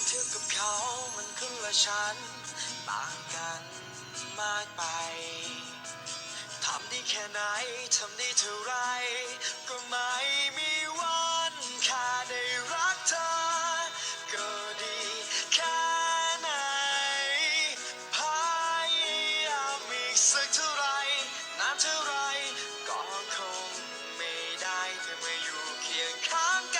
กับเธอกับเขามันคนละชั้นต่างกันมากไปทำได้แค่ไหนทำได้เท่าไร ก็ไม่มีวันแค่ได้รักเธอ ก็ดีแค่ไหนพยายามอีกสักเท่าไรนานเท่าไรก็คงไม่ได้เธอมาอยู่เคียงข้างกัน